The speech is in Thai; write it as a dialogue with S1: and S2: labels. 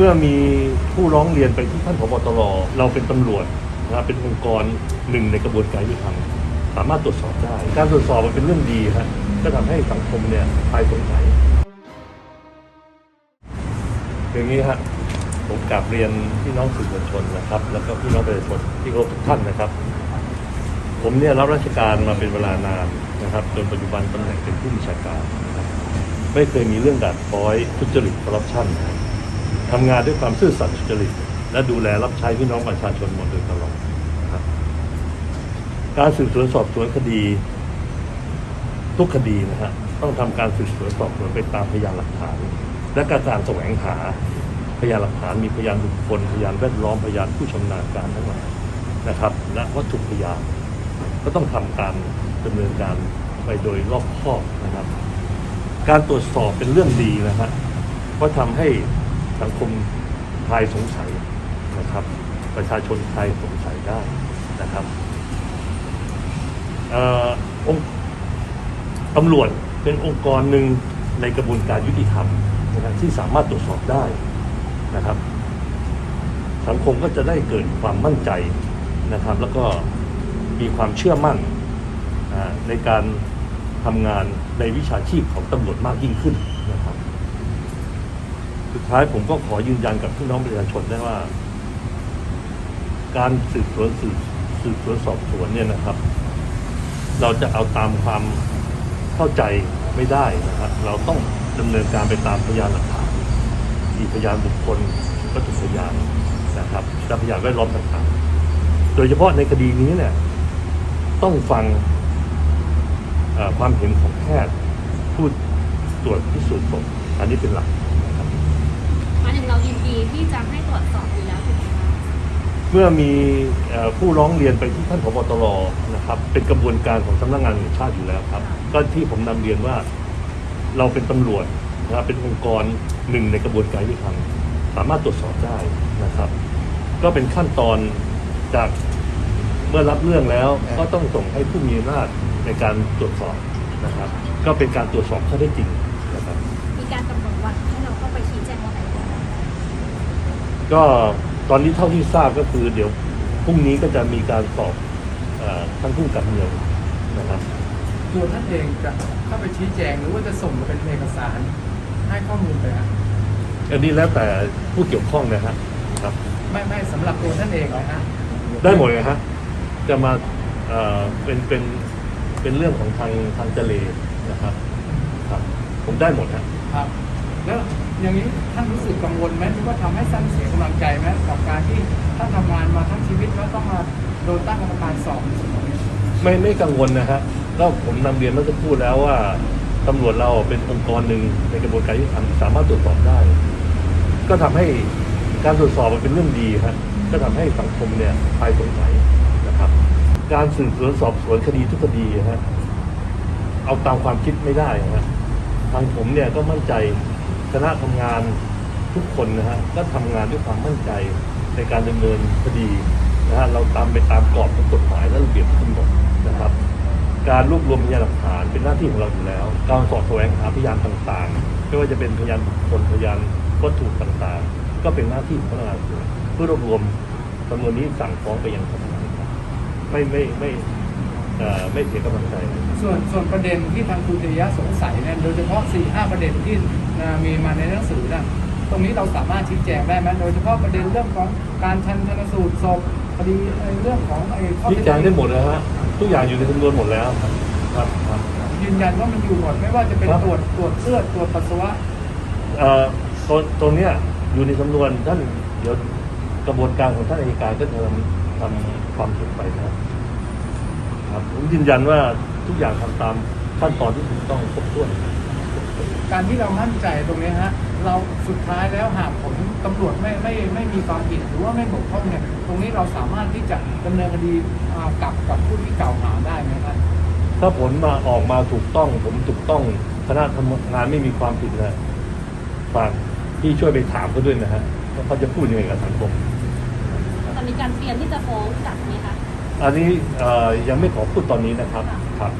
S1: เมื่อมีผู้ร้องเรียนไปที่ท่านผบตรเราเป็นตำรวจนะครับเป็นองค์กรหนึ่งในกระบวนการยุติธรรมสามารถตรวจสอบได้ การตรวจสอบมันเป็นเรื่องดีฮะก็ทำให้สังคมเนี่ยคลายสงสัยอย่างนี้ฮะผมกราบเรียนพี่น้องสื่อมวลชนนะครับ แล้วก็พี่น้องประชาชนที่เคารพทุกท่านนะครับ ผมเนี่ยรับราชการมาเป็นเวลานานนะครับ จนปัจจุบันตำแหน่งเป็นผู้บัญชาการนะไม่เคยมีเรื่องดัดพ้อยทุจริตคอร์รัปชันนะครับ ทำงานด้วยความซื่อสัตย์สุจริต และดูแลรับใช้พี่น้องประชาชนมาโดยตลอดนะครับการสืบสวนสอบสวนคดี ทุกคดีนะฮะต้องทำการสืบสวนสอบสวนไปตามพยานหลักฐาน และการการแสวงหาพยานหลักฐานมีพยานบุคคลพยานแวดล้อมพยานผู้ชำนาญการทั้งหลายนะครับและวัตถุพยานก็ต้องทำการดำเนินการไปโดยรอบคอบนะครับ การตรวจสอบเป็นเรื่องดีนะฮะเพราะทำให้ สังคมคลายสงสัยนะครับ ประชาชนคลายสงสัยได้นะครับอองค์ตำรวจเป็นองค์กรหนึ่งในกระบวนการยุติธรรมนะครับที่สามารถตรวจสอบได้นะครับ สังคมก็จะได้เกิดความมั่นใจนะครับ แล้วก็มีความเชื่อมั่นในการทำงานในวิชาชีพของตำรวจมากยิ่งขึ้นนะครับ สุดท้ายผมก็ขอยืนยันกับพี่น้องประชาชนได้ว่า การสืบสวนสืบสืบสวนสอบสวนเนี่ยนะครับ เราจะเอาตามความเข้าใจไม่ได้นะครับ เราต้องดำเนินการไปตามพยานหลักฐานมีพยานบุคคลวัตถุพยานนะครับและพยานแวดล้อมต่างๆ โดยเฉพาะในคดีนี้เนี่ย ต้องฟังความเห็นของแพทย์ผู้ตรวจพิสูจน์ศพอันนี้เป็นหลักนะครับ
S2: หมายถึงเรายินดีที่จะให้ตรวจสอบอยู่แล้วถูกไหมคะ
S1: เมื่อมีเอ่อผู้ร้องเรียนไปที่ท่านผบตรนะครับเป็นกระบวนการของสำนักงานตำรวจแห่งชาติอยู่แล้วครับ ก็ที่ผมนำเรียนว่าเราเป็นตำรวจนะครับเป็นองค์กรหนึ่งในกระบวนการยุติธรรมสามารถตรวจสอบได้นะครับ ก็เป็นขั้นตอนจากเมื่อรับเรื่องแล้วก็ต้องส่งให้ผู้มีอำนาจในการตรวจสอบนะครับ ก็เป็นการตรวจสอบข้อเท็จจริงนะครับ
S2: มีการกำหนดวัน
S1: ก็ตอนนี้เท่าที่ทราบก็คือ เดี๋ยวพรุ่งนี้ก็จะมีการสอบเออท่านผู้กำกับเมืองนะครับ
S3: ตัวท่านเองจะเข้าไปชี้แจงหรือว่าจะส่งมาเป็นเอกสารให้ข้อมูลไปฮะ
S1: อันนี้แล้วแต่ผู้เกี่ยวข้องนะฮะครับ
S3: ไม่ไม่สำหรับตัวท่านเองเลยฮะ
S1: ได้หมดเลยฮะจะมาเอ่อเป็นเป็นเป็นเรื่องของทางทางเจเลนะครับ ครับ ผมได้หมดฮะ
S3: ครับ แล้ว อย่างนี้ท่านรู้สึกกังวลไหมหรือว่าทำให้ท่านเสียกำลังใจไหมกับการที่ท่านทำงานมาทั้งชีวิตแล้วต้องมาโดนตั้งกรรมการสอบในส่วนนี้
S1: ไม่ไม่กังวลนะฮะแล้วผมนำเรียนเมื่อสักครู่แล้วว่าตำรวจเราเป็นองค์กรหนึ่งในกระบวนการยุติธรรมสามารถตรวจสอบได้ ก็ทำให้การตรวจสอบมันเป็นเรื่องดีฮะก็ทำให้สังคมเนี่ยคลายสงสัยนะครับ การสืบสวนสอบสวนคดีทุกคดีฮะเอาตามความคิดไม่ได้ฮะทางผมเนี่ยก็มั่นใจ คณะทำงานทุกคนนะฮะก็ทำงานด้วยความมั่นใจในการดำเนินคดีนะฮะเราตามไปตามกรอบของกฎหมายและระเบียบที่กำหนดนะครับ การรวบรวมพยานหลักฐานเป็นหน้าที่ของเราอยู่แล้ว การสอบแสวงหาพยานต่างๆ ไม่ว่าจะเป็นพยานบุคคลพยานวัตถุต่างๆ ก็เป็นหน้าที่ของพนักงานเพื่อรวบรวมจำนวนนี้สั่งฟ้องไปยังศาลครับไม่ไม่ไม่ ไม่เสียกำลังใจ
S3: ส่วนส่วนประเด็นที่ทางคุณเตยะสงสัยเนี่ยโดยเฉพาะ4ี่ห้าประเด็นที่อ่ามีมาในหนังสือนะตรงนี้เราสามารถชี้แจงได้ไหมโดยเฉพาะประเด็นเรื่องของการชันชนสูตรศพคดีไอ้เรื่องของไอ้ข้อ
S1: ชี้
S3: เท็จ
S1: แจง
S3: จริ
S1: ได้หมดแล้วฮะทุกอย่างอยู่ในสำนวนหมดแล้วครับครับ
S3: ยืนยันว่ามันอยู่หมดไม่ว่าจะเป็น
S1: ครับ
S3: ตรวจตรวจเลือดตรวจปัสสาวะ
S1: เอ่อตรงตรงเนี้ยอยู่ในสำนวนท่านเดี๋ยวกระบวนการของท่านอัยการก็จะทำทำความเห็นไปนะครับ ครับผมยืนยันว่าทุกอย่างทำตามขั้นตอนที่ถูกต้องครบถ้วน
S3: การที่เรามั่นใจตรงนี้ฮะเราสุดท้ายแล้วหากผลตำรวจไม่ไม่ไม่มีความผิดหรือว่าไม่บกพร่องเนี่ยตรงนี้เราสามารถที่จะดำเนินคดีอ่ากับกับผู้ที่กล่าวหาได้ไหมครับ
S1: ถ้าผลมาออกมาถูกต้อง ผมถูกต้องคณะทำงานไม่มีความผิดนะฝากพี่ช่วยไปถามเขาด้วยนะฮะว่าเขาจะพูดยังไงกับสังคม
S2: แต่มีการเตรียมที่จะฟ้องกลับไหมคะ
S1: อันนี้ยังไม่ขอพูดตอนนี้นะครับครับ